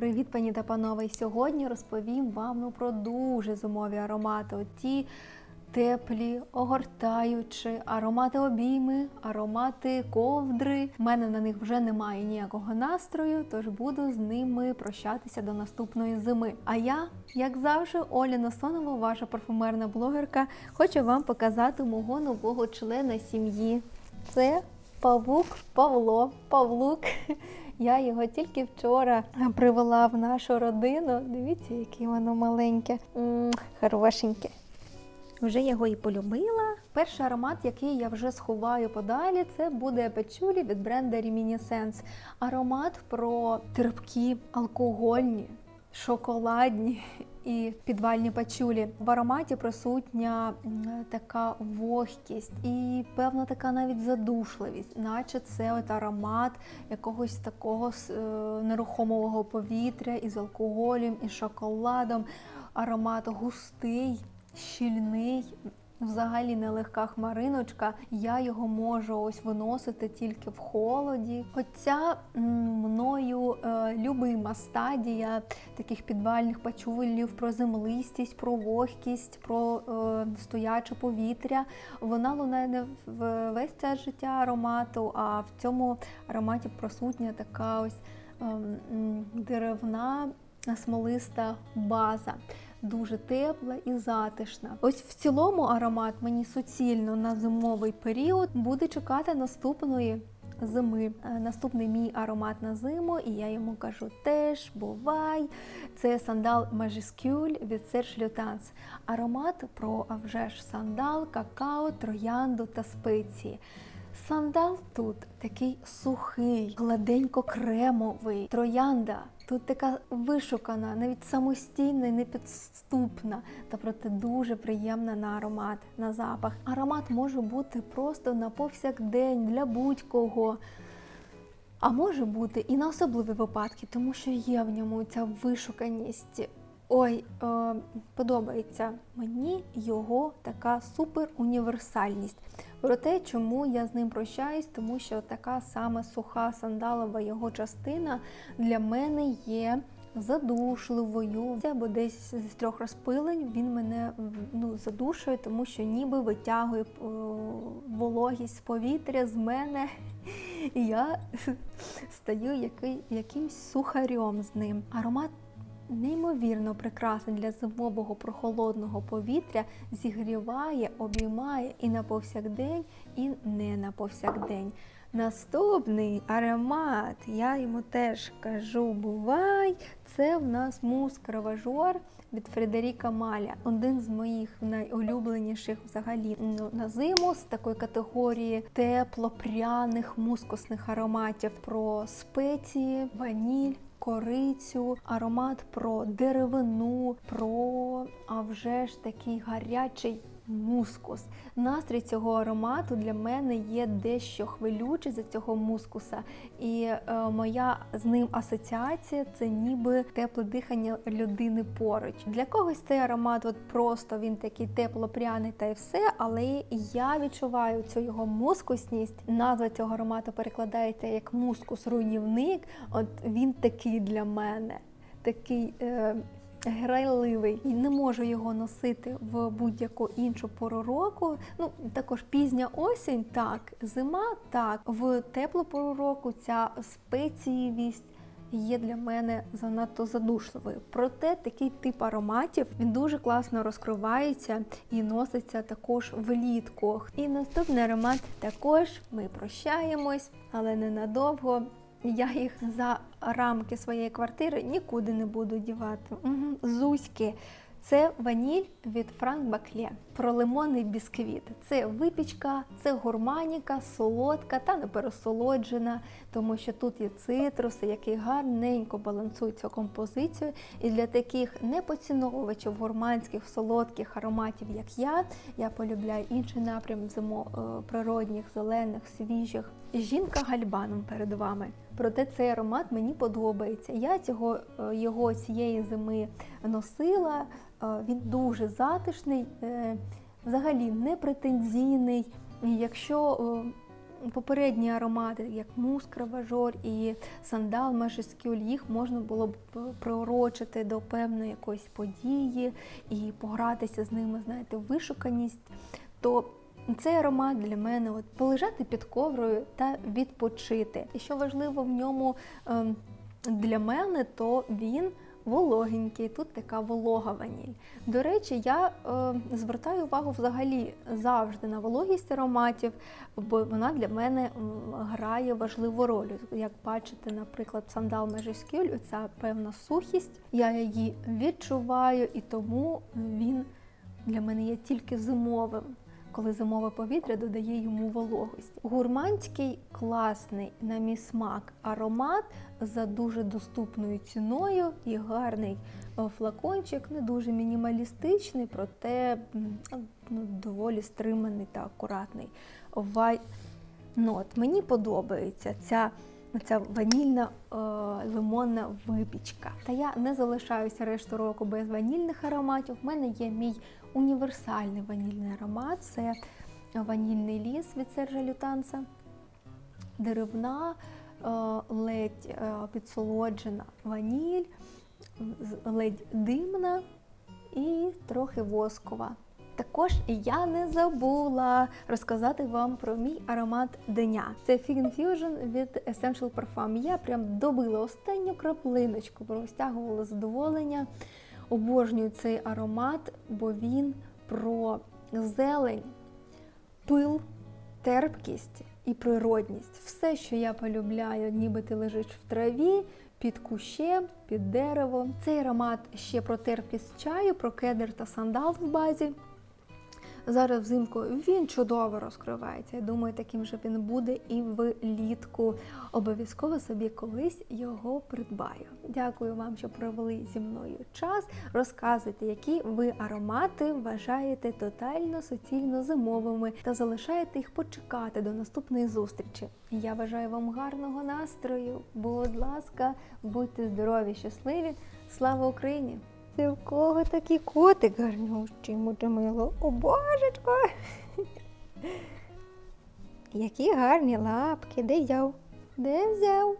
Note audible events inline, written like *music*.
Привіт, пані та панове! Сьогодні розповім вам ну, про дуже зимові аромати. От ті теплі, огортаючі, аромати обійми, аромати ковдри. У мене на них вже немає ніякого настрою, тож буду з ними прощатися до наступної зими. А я, як завжди, Оля Насонова, ваша парфумерна блогерка, хочу вам показати мого нового члена сім'ї. Це Павук Павло Павлук. Я його тільки вчора привела в нашу родину. Дивіться, яке воно маленьке, М, хорошеньке. Вже його і полюбила. Перший аромат, який я вже сховаю подалі, це буде печулі від бренду Reminiscence. Аромат про терпкі, алкогольні, шоколадні і підвальні пачулі. В ароматі присутня така вогкість і певна така навіть задушливість, наче це от аромат якогось такого е, нерухомого повітря із алкоголем, і шоколадом. Аромат густий, щільний. Взагалі нелегка хмариночка, я його можу ось виносити тільки в холоді. Оця мною е, любима стадія таких підвальних пачулів про землистість, про вогкість, про е, стояче повітря. Вона лунає не в весь час життя аромату, а в цьому ароматі присутня така ось м, деревна смолиста база. Дуже тепла і затишна. Ось в цілому аромат мені суцільно на зимовий період буде чекати наступної зими. Е, Наступний мій аромат на зиму, і я йому кажу теж бувай. Це сандал Magiscule від Serge Lutens. Аромат про а вже ж сандал, какао, троянду та спеції. Сандал тут такий сухий, гладенько-кремовий, троянда. Тут така вишукана, навіть самостійна, і непідступна, та проте дуже приємна на аромат, на запах. Аромат може бути просто на повсякдень для будь-кого. А може бути і на особливі випадки, тому що є в ньому ця вишуканість. Ой, е, подобається мені його така супер універсальність. Про те, чому я з ним прощаюсь, тому що така саме суха сандалова його частина для мене є задушливою. Або десь з трьох розпилень він мене ну, задушує, тому що ніби витягує е, вологість повітря з мене. І я *laughs* стаю який, якимсь сухарем з ним. Аромат неймовірно прекрасний для зимового прохолодного повітря, зігріває, обіймає і на повсякдень, і не на повсякдень. Наступний аромат, я йому теж кажу, бувай. Це в нас мус кроважор від Фредеріка Маля. Один з моїх найулюбленіших взагалі ну, на зиму з такої категорії тепло-пряних мускусних ароматів про спеції, ваніль. Корицю, аромат про деревину, про а вже ж такий гарячий мускус. Настрій цього аромату для мене є дещо хвилючий за цього мускуса. І е, моя з ним асоціація це ніби тепле дихання людини поруч. Для когось цей аромат от просто він такий тепло-пряний та й все, але я відчуваю цю його мускусність. Назва цього аромату перекладається як мускус-руйнівник. От він такий для мене. Такий е, грайливий і не можу його носити в будь-яку іншу пору року. Ну також пізня осінь, так, зима, так. В теплу пору року ця спеціївість. Є для мене занадто задушливою. Проте такий тип ароматів він дуже класно розкривається і носиться також влітку. І наступний аромат також ми прощаємось, але ненадовго. Я їх за рамки своєї квартири нікуди не буду дівати. Угу. Зузьки. Це ваніль від Франк Баклє про лимонний бісквіт. Це випічка, це гурманіка, солодка та не пересолоджена, тому що тут є цитруси, які гарненько балансують цю композицію. І для таких непоціновувачів гурманських солодких ароматів, як я, я полюбляю інший напрям зимо е, природних, зелених, свіжих. Жінка гальбаном перед вами. Проте цей аромат мені подобається. Я цього е, його цієї зими носила. Е, Він дуже затишний, е, взагалі не претензійний. Якщо е, попередні аромати, як мускра важор і сандал мажескюль, їх можна було б приурочити до певної якоїсь події і погратися з ними, знаєте, вишуканість, то цей аромат для мене от полежати під коврою та відпочити. І що важливо в ньому ем, для мене, то він вологенький, тут така волога ваніль. До речі, я е, звертаю увагу взагалі завжди на вологість ароматів, бо вона для мене грає важливу роль. Як бачите, наприклад, сандал Межескюль, ця певна сухість, я її відчуваю, і тому він для мене є тільки зимовим. Коли зимове повітря додає йому вологость. Гурманський класний, на мій смак, аромат за дуже доступною ціною і гарний е, флакончик, не дуже мінімалістичний, проте ну, доволі стриманий та акуратний. Вай... Ну, мені подобається ця. Ця ванільна е, лимонна випічка. Та я не залишаюся решту року без ванільних ароматів. У мене є мій універсальний ванільний аромат це ванільний ліс від Сержа Лютанса, деревна, е, ледь е, підсолоджена ваніль, ледь димна і трохи воскова. Також я не забула розказати вам про мій аромат дня. Це Fig Infusion від Essential Parfum. Я прям добила останню краплиночку, розтягувала задоволення. Обожнюю цей аромат, бо він про зелень, пил, терпкість і природність. Все, що я полюбляю, ніби ти лежиш в траві, під кущем, під деревом. Цей аромат ще про терпкість чаю, про кедр та сандал в базі. Зараз взимку він чудово розкривається. Я думаю, таким же він буде і влітку. Обов'язково собі колись його придбаю. Дякую вам, що провели зі мною час. Розказуйте, які ви аромати вважаєте тотально суцільно зимовими та залишаєте їх почекати до наступної зустрічі. Я бажаю вам гарного настрою. Будь ласка, будьте здорові, щасливі. Слава Україні! Це в кого такий котик гарнющий, мило? О, божечко! Які гарні лапки, де взяв? Де взяв?